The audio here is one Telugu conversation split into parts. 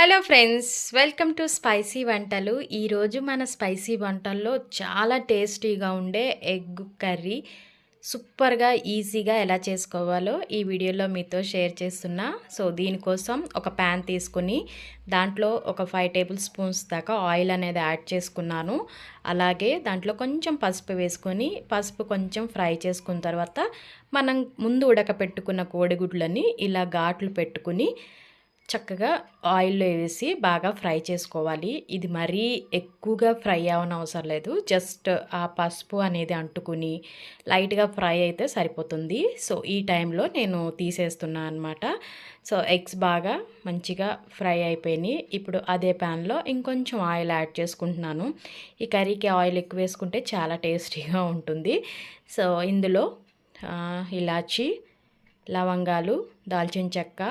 Hello friends welcome to spicy వంటలు. ఈరోజు మన స్పైసీ వంటల్లో చాలా టేస్టీగా ఉండే ఎగ్ కర్రీ సూపర్గా ఈజీగా ఎలా చేసుకోవాలో ఈ వీడియోలో మీతో షేర్ చేస్తున్నా. సో దీనికోసం ఒక ప్యాన్ తీసుకుని దాంట్లో ఒక ఫైవ్ టేబుల్ స్పూన్స్ దాకా ఆయిల్ అనేది యాడ్ చేసుకున్నాను. అలాగే దాంట్లో కొంచెం పసుపు వేసుకొని పసుపు కొంచెం ఫ్రై చేసుకున్న తర్వాత మనం ముందు ఉడకపెట్టుకున్న కోడిగుడ్లని ఇలా ఘాట్లు పెట్టుకుని చక్కగా ఆయిల్లో వేసి బాగా ఫ్రై చేసుకోవాలి. ఇది మరీ ఎక్కువగా ఫ్రై అవ్వని అవసరం లేదు. జస్ట్ ఆ పసుపు అనేది అంటుకుని లైట్గా ఫ్రై అయితే సరిపోతుంది. సో ఈ టైంలో నేను తీసేస్తున్నాను అనమాట సో ఎగ్స్ బాగా మంచిగా ఫ్రై అయిపోయినాయి. ఇప్పుడు అదే ప్యాన్లో ఇంకొంచెం ఆయిల్ యాడ్ చేసుకుంటున్నాను. ఈ కర్రీకి ఆయిల్ ఎక్కువ వేసుకుంటే చాలా టేస్టీగా ఉంటుంది. సో ఇందులో ఇలాచి లవంగాలు దాల్చిన చెక్క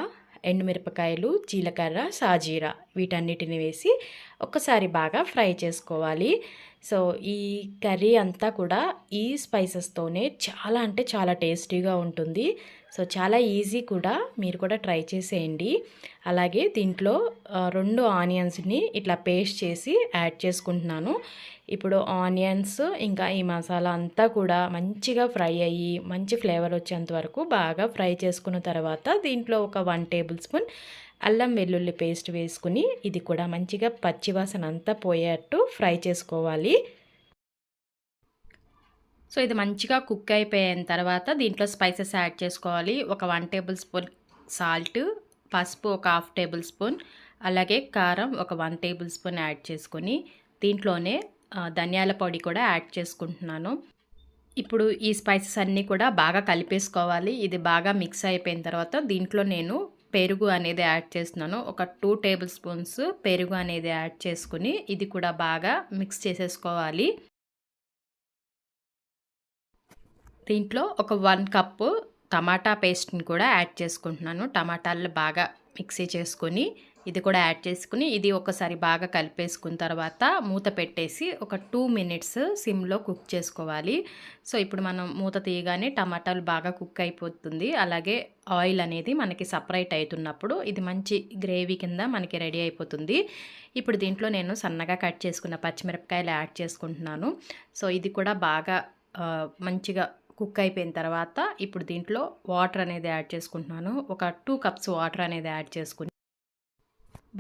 ఎండుమిరపకాయలు జీలకర్ర సాజీరా వీటన్నిటిని వేసి ఒక్కసారి బాగా ఫ్రై చేసుకోవాలి. సో ఈ కర్రీ అంతా కూడా ఈ స్పైసెస్తోనే చాలా అంటే చాలా టేస్టీగా ఉంటుంది. సో చాలా ఈజీ కూడా మీరు కూడా ట్రై చేసేయండి. అలాగే దీంట్లో రెండు ఆనియన్స్ని ఇట్లా పేస్ట్ చేసి యాడ్ చేసుకుంటున్నాను. ఇప్పుడు ఆనియన్స్ ఇంకా ఈ మసాలా అంతా కూడా మంచిగా ఫ్రై అయ్యి మంచి ఫ్లేవర్ వచ్చేంత వరకు బాగా ఫ్రై చేసుకున్న తర్వాత దీంట్లో ఒక వన్ టేబుల్ స్పూన్ అల్లం వెల్లుల్లి పేస్ట్ వేసుకుని ఇది కూడా మంచిగా పచ్చివాసన అంతా పోయేట్టు ఫ్రై చేసుకోవాలి. సో ఇది మంచిగా కుక్ అయిపోయిన తర్వాత దీంట్లో స్పైసెస్ యాడ్ చేసుకోవాలి. ఒక వన్ టేబుల్ స్పూన్ సాల్ట్ పసుపు ఒక హాఫ్ టేబుల్ స్పూన్ అలాగే కారం ఒక వన్ టేబుల్ స్పూన్ యాడ్ చేసుకొని దీంట్లోనే ధనియాల పొడి కూడా యాడ్ చేసుకుంటున్నాను. ఇప్పుడు ఈ స్పైసెస్ అన్నీ కూడా బాగా కలిపేసుకోవాలి. ఇది బాగా మిక్స్ అయిపోయిన తర్వాత దీంట్లో నేను పెరుగు అనేది యాడ్ చేస్తున్నాను. ఒక టూ టేబుల్ స్పూన్స్ పెరుగు అనేది యాడ్ చేసుకుని ఇది కూడా బాగా మిక్స్ చేసేసుకోవాలి. దీంట్లో ఒక వన్ కప్పు టమాటా పేస్ట్ని కూడా యాడ్ చేసుకుంటున్నాను. టమాటాలు బాగా మిక్సీ చేసుకొని ఇది కూడా యాడ్ చేసుకుని ఇది ఒకసారి బాగా కలిపేసుకున్న తర్వాత మూత పెట్టేసి ఒక టూ మినిట్స్ సిమ్లో కుక్ చేసుకోవాలి. సో ఇప్పుడు మనం మూత తీయగానే టమాటాలు బాగా కుక్ అయిపోతుంది. అలాగే ఆయిల్ అనేది మనకి సపరేట్ అవుతున్నప్పుడు ఇది మంచి గ్రేవీ కింద మనకి రెడీ అయిపోతుంది. ఇప్పుడు దీంట్లో నేను సన్నగా కట్ చేసుకున్న పచ్చిమిరపకాయలు యాడ్ చేసుకుంటున్నాను. సో ఇది కూడా బాగా మంచిగా కుక్ అయిపోయిన తర్వాత ఇప్పుడు దీంట్లో వాటర్ అనేది యాడ్ చేసుకుంటున్నాను. ఒక టూ కప్స్ వాటర్ అనేది యాడ్ చేసుకుని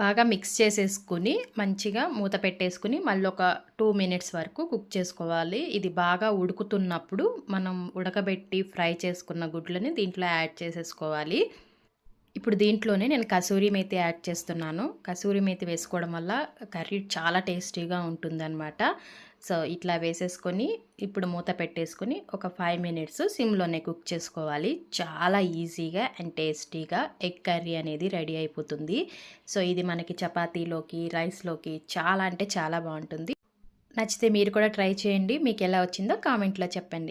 బాగా మిక్స్ చేసేసుకుని మంచిగా మూత పెట్టేసుకుని మళ్ళీ ఒక టూ మినిట్స్ వరకు కుక్ చేసుకోవాలి. ఇది బాగా ఉడుకుతున్నప్పుడు మనం ఉడకబెట్టి ఫ్రై చేసుకున్న గుడ్లని దీంట్లో యాడ్ చేసేసుకోవాలి. ఇప్పుడు దీంట్లోనే నేను కసూరి మేతి యాడ్ చేస్తున్నాను. కసూరి మేతి వేసుకోవడం వల్ల కర్రీ చాలా టేస్టీగా ఉంటుందన్నమాట. సో ఇట్లా వేసేసుకొని ఇప్పుడు మూత పెట్టేసుకొని ఒక ఫైవ్ మినిట్స్ సిమ్లోనే కుక్ చేసుకోవాలి. చాలా ఈజీగా అండ్ టేస్టీగా ఎగ్ కర్రీ అనేది రెడీ అయిపోతుంది. సో ఇది మనకి చపాతీలోకి రైస్లోకి చాలా అంటే చాలా బాగుంటుంది. నచ్చితే మీరు కూడా ట్రై చేయండి. మీకు ఎలా వచ్చిందో కామెంట్లో చెప్పండి.